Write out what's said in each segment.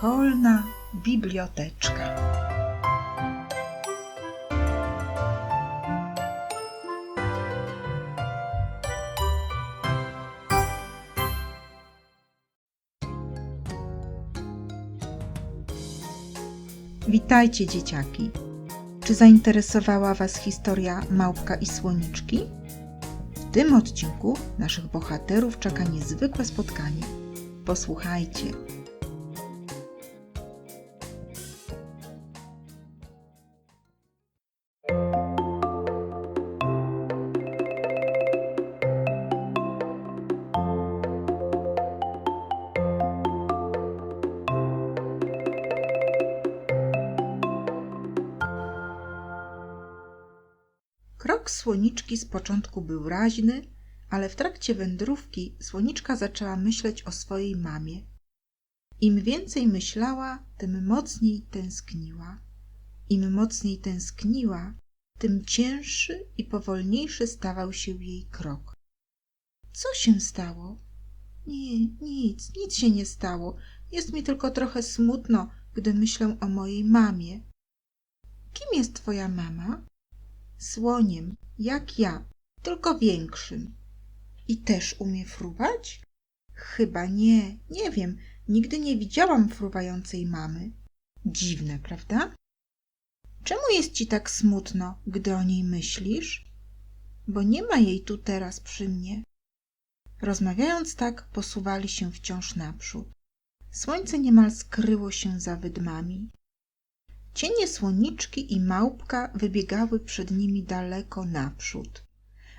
Szkolna biblioteczka. Witajcie, dzieciaki. Czy zainteresowała Was historia Małpka i Słoniczki? W tym odcinku naszych bohaterów czeka niezwykłe spotkanie. Posłuchajcie. Krok słoniczki z początku był raźny, ale w trakcie wędrówki słoniczka zaczęła myśleć o swojej mamie. Im więcej myślała, tym mocniej tęskniła. Im mocniej tęskniła, tym cięższy i powolniejszy stawał się jej krok. Co się stało? Nie, nic, nic się nie stało. Jest mi tylko trochę smutno, gdy myślę o mojej mamie. Kim jest twoja mama? Słoniem, jak ja, tylko większym. I też umie fruwać? Chyba nie, nie wiem. Nigdy nie widziałam fruwającej mamy. Dziwne, prawda? Czemu jest ci tak smutno, gdy o niej myślisz? Bo nie ma jej tu teraz przy mnie. Rozmawiając tak, posuwali się wciąż naprzód. Słońce niemal skryło się za wydmami. Cienie słoniczki i małpka wybiegały przed nimi daleko naprzód.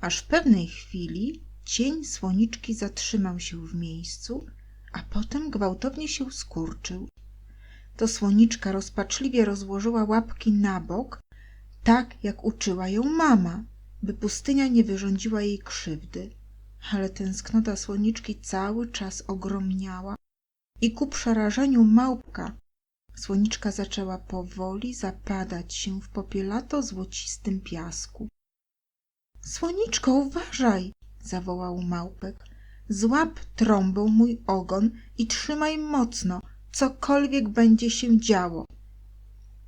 Aż w pewnej chwili cień słoniczki zatrzymał się w miejscu, a potem gwałtownie się skurczył. To słoniczka rozpaczliwie rozłożyła łapki na bok, tak jak uczyła ją mama, by pustynia nie wyrządziła jej krzywdy. Ale tęsknota słoniczki cały czas ogromniała i ku przerażeniu małpka Słoniczka zaczęła powoli zapadać się w popielato-złocistym piasku. Słoniczko, uważaj! zawołał małpek. Złap trąbą mój ogon i trzymaj mocno, cokolwiek będzie się działo.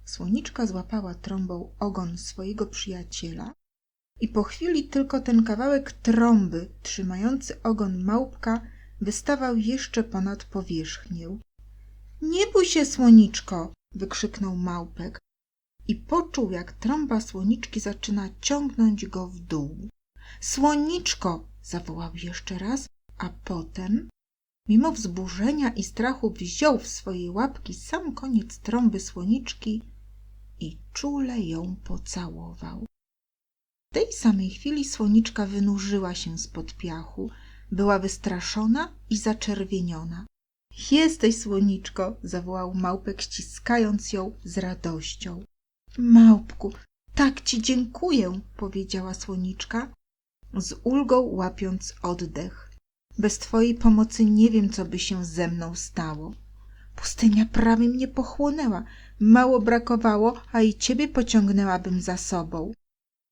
Słoniczka złapała trąbą ogon swojego przyjaciela i po chwili tylko ten kawałek trąby trzymający ogon małpka wystawał jeszcze ponad powierzchnię. Nie bój się, słoniczko! wykrzyknął małpek i poczuł, jak trąba słoniczki zaczyna ciągnąć go w dół. Słoniczko! zawołał jeszcze raz, a potem, mimo wzburzenia i strachu, wziął w swoje łapki sam koniec trąby słoniczki i czule ją pocałował. W tej samej chwili słoniczka wynurzyła się spod piachu, była wystraszona i zaczerwieniona. Jesteś, słoniczko, zawołał małpek, ściskając ją z radością. Małpku, tak ci dziękuję, powiedziała słoniczka, z ulgą łapiąc oddech. Bez twojej pomocy nie wiem, co by się ze mną stało. Pustynia prawie mnie pochłonęła. Mało brakowało, a i ciebie pociągnęłabym za sobą.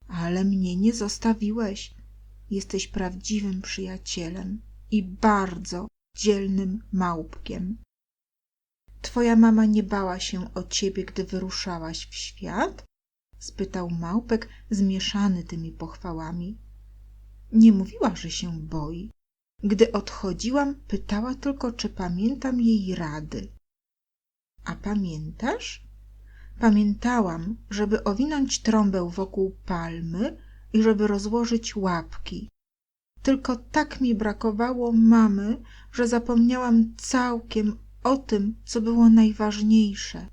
Ale mnie nie zostawiłeś. Jesteś prawdziwym przyjacielem i bardzo, dzielnym małpkiem. Twoja mama nie bała się o ciebie, gdy wyruszałaś w świat? spytał małpek, zmieszany tymi pochwałami. Nie mówiła, że się boi. Gdy odchodziłam, pytała tylko, czy pamiętam jej rady. A pamiętasz? Pamiętałam, żeby owinąć trąbę wokół palmy i żeby rozłożyć łapki. Tylko tak mi brakowało mamy, że zapomniałam całkiem o tym, co było najważniejsze.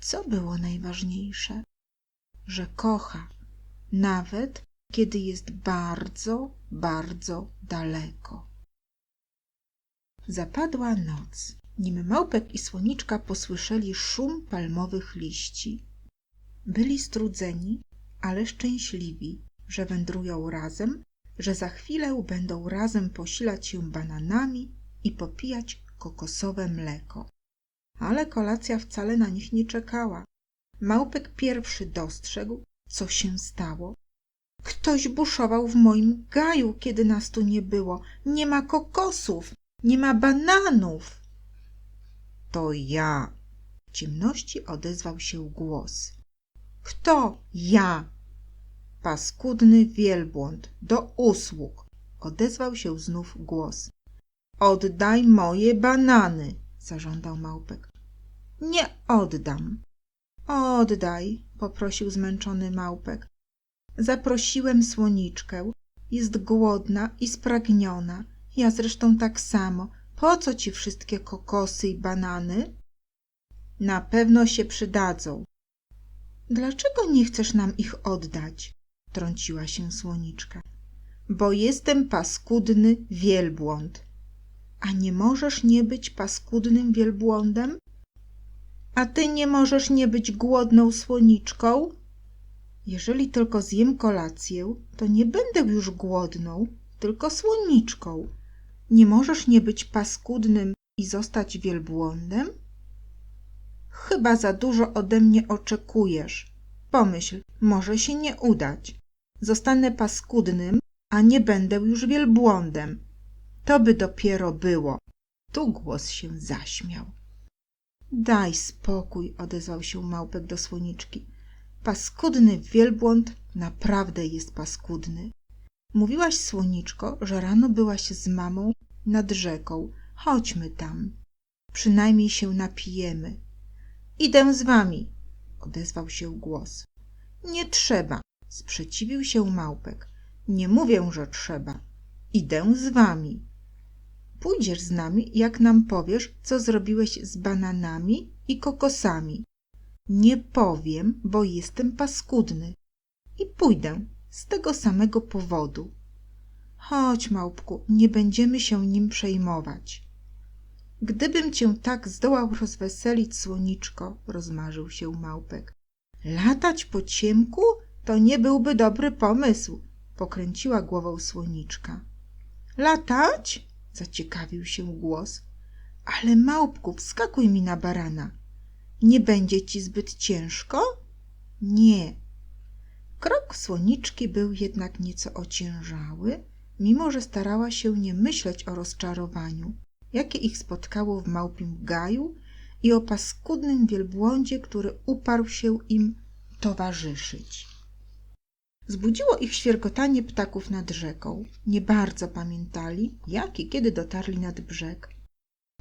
Co było najważniejsze? Że kocha, nawet kiedy jest bardzo, bardzo daleko. Zapadła noc, nim małpek i słoniczka posłyszeli szum palmowych liści. Byli strudzeni, ale szczęśliwi, że wędrują razem że za chwilę będą razem posilać się bananami i popijać kokosowe mleko. Ale kolacja wcale na nich nie czekała. Małpek pierwszy dostrzegł, co się stało. Ktoś buszował w moim gaju, kiedy nas tu nie było. Nie ma kokosów, nie ma bananów. To ja. W ciemności odezwał się głos. Kto ja? Paskudny wielbłąd, do usług, odezwał się znów głos. Oddaj moje banany, zażądał małpek. Nie oddam. Oddaj, poprosił zmęczony małpek. Zaprosiłem słoniczkę. Jest głodna i spragniona. Ja zresztą tak samo. Po co ci wszystkie kokosy i banany? Na pewno się przydadzą. Dlaczego nie chcesz nam ich oddać? Trąciła się słoniczka. Bo jestem paskudny wielbłąd. A nie możesz nie być paskudnym wielbłądem? A ty nie możesz nie być głodną słoniczką? Jeżeli tylko zjem kolację, to nie będę już głodną, tylko słoniczką. Nie możesz nie być paskudnym i zostać wielbłądem? Chyba za dużo ode mnie oczekujesz. Pomyśl, może się nie udać. Zostanę paskudnym, a nie będę już wielbłądem. To by dopiero było. Tu głos się zaśmiał. Daj spokój, odezwał się małpek do słoniczki. Paskudny wielbłąd naprawdę jest paskudny. Mówiłaś, słoniczko, że rano byłaś z mamą nad rzeką. Chodźmy tam. Przynajmniej się napijemy. Idę z wami, odezwał się głos. Nie trzeba, sprzeciwił się małpek. Nie mówię, że trzeba. Idę z wami. Pójdziesz z nami, jak nam powiesz, co zrobiłeś z bananami i kokosami. Nie powiem, bo jestem paskudny. I pójdę z tego samego powodu. Chodź, małpku, nie będziemy się nim przejmować. Gdybym cię tak zdołał rozweselić, słoniczko, rozmarzył się małpek. Latać po ciemku to nie byłby dobry pomysł, pokręciła głową słoniczka. Latać? zaciekawił się głos. Ale małpku, wskakuj mi na barana. Nie będzie ci zbyt ciężko? Nie. Krok słoniczki był jednak nieco ociężały, mimo że starała się nie myśleć o rozczarowaniu, jakie ich spotkało w małpim gaju i o paskudnym wielbłądzie, który uparł się im towarzyszyć. Zbudziło ich świergotanie ptaków nad rzeką. Nie bardzo pamiętali, jak i kiedy dotarli nad brzeg.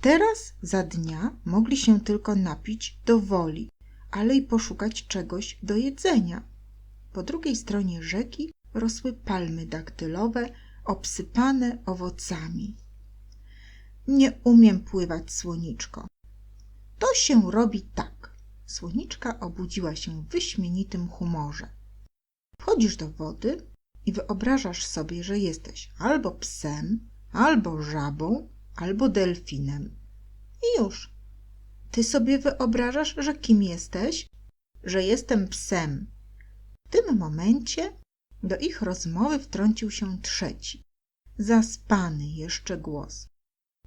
Teraz za dnia mogli się tylko napić do woli, ale i poszukać czegoś do jedzenia. Po drugiej stronie rzeki rosły palmy daktylowe, obsypane owocami. Nie umiem pływać, słoniczko. To się robi tak. Słoniczka obudziła się w wyśmienitym humorze. Wchodzisz do wody i wyobrażasz sobie, że jesteś albo psem, albo żabą, albo delfinem. I już. Ty sobie wyobrażasz, że kim jesteś? Że jestem psem. W tym momencie do ich rozmowy wtrącił się trzeci, zaspany jeszcze głos.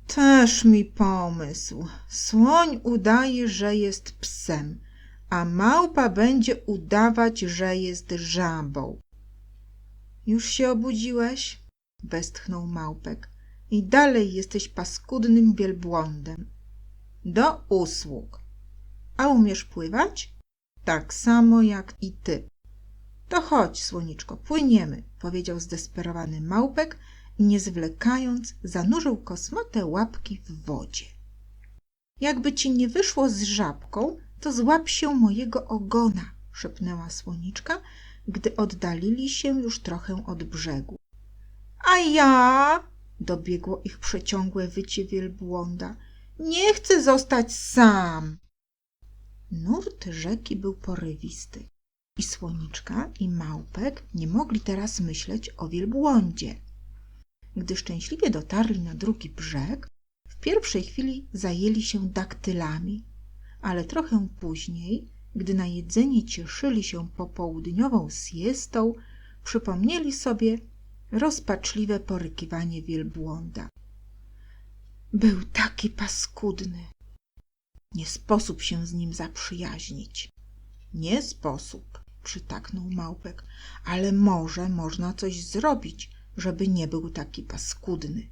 Też mi pomysł. Słoń udaje, że jest psem, a małpa będzie udawać, że jest żabą. Już się obudziłeś? Westchnął małpek. I dalej jesteś paskudnym wielbłądem. Do usług. A umiesz pływać? Tak samo jak i ty. To chodź, słoniczko, płyniemy, powiedział zdesperowany małpek i nie zwlekając zanurzył kosmate łapki w wodzie. Jakby ci nie wyszło z żabką, to złap się mojego ogona, szepnęła słoniczka, gdy oddalili się już trochę od brzegu. A ja, dobiegło ich przeciągłe wycie wielbłąda, nie chcę zostać sam. Nurt rzeki był porywisty. I słoniczka, i małpek nie mogli teraz myśleć o wielbłądzie. Gdy szczęśliwie dotarli na drugi brzeg, w pierwszej chwili zajęli się daktylami, ale trochę później, gdy najedzeni cieszyli się popołudniową siestą, przypomnieli sobie rozpaczliwe porykiwanie wielbłąda. Był taki paskudny. Nie sposób się z nim zaprzyjaźnić. Nie sposób, przytaknął małpek, ale może można coś zrobić, żeby nie był taki paskudny.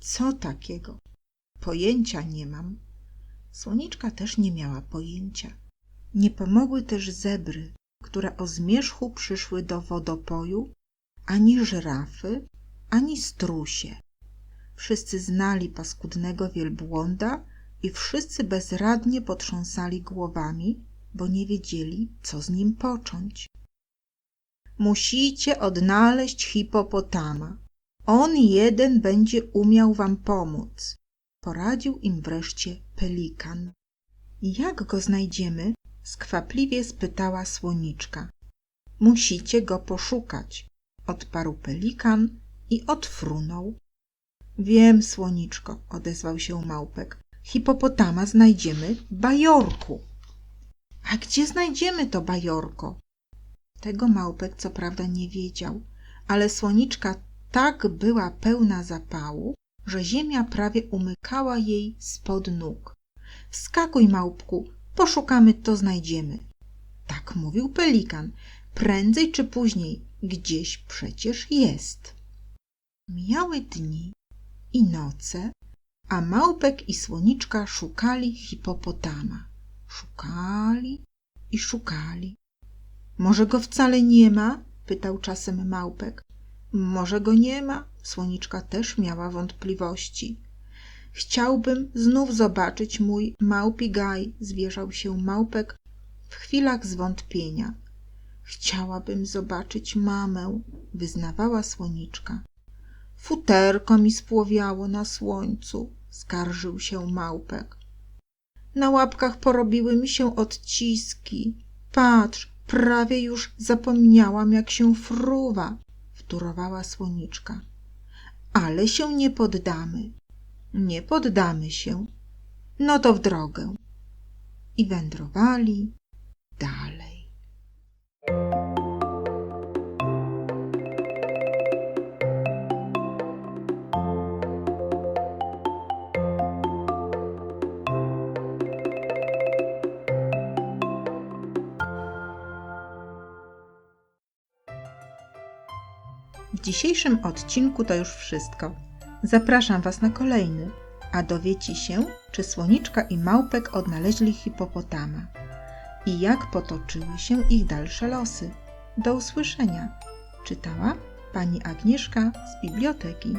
Co takiego? Pojęcia nie mam. Słoniczka też nie miała pojęcia. Nie pomogły też zebry, które o zmierzchu przyszły do wodopoju, ani żyrafy, ani strusie. Wszyscy znali paskudnego wielbłąda i wszyscy bezradnie potrząsali głowami, bo nie wiedzieli, co z nim począć. Musicie odnaleźć hipopotama. On jeden będzie umiał wam pomóc, poradził im wreszcie pelikan. Jak go znajdziemy? skwapliwie spytała słoniczka. Musicie go poszukać, odparł pelikan i odfrunął. Wiem, słoniczko, odezwał się małpek. Hipopotama znajdziemy w bajorku. A gdzie znajdziemy to bajorko? Tego małpek co prawda nie wiedział, ale słoniczka tak była pełna zapału, że ziemia prawie umykała jej spod nóg. Wskakuj, małpku, poszukamy, to znajdziemy. Tak mówił pelikan. Prędzej czy później gdzieś przecież jest. Mijały dni i noce, a małpek i słoniczka szukali hipopotama. Szukali i szukali. Może go wcale nie ma? pytał czasem małpek. Może go nie ma? Słoniczka też miała wątpliwości. Chciałbym znów zobaczyć mój małpi gaj, zwierzał się małpek w chwilach zwątpienia. Chciałabym zobaczyć mamę, wyznawała słoniczka. Futerko mi spłowiało na słońcu, skarżył się małpek. Na łapkach porobiły mi się odciski. Patrz, prawie już zapomniałam, jak się fruwa, wtórowała słoniczka. Ale się nie poddamy. Nie poddamy się. No to w drogę. I wędrowali dalej. Dzisiejszym odcinku to już wszystko. Zapraszam Was na kolejny, a dowiecie się, czy słoniczka i małpek odnaleźli hipopotama i jak potoczyły się ich dalsze losy. Do usłyszenia. Czytała pani Agnieszka z biblioteki.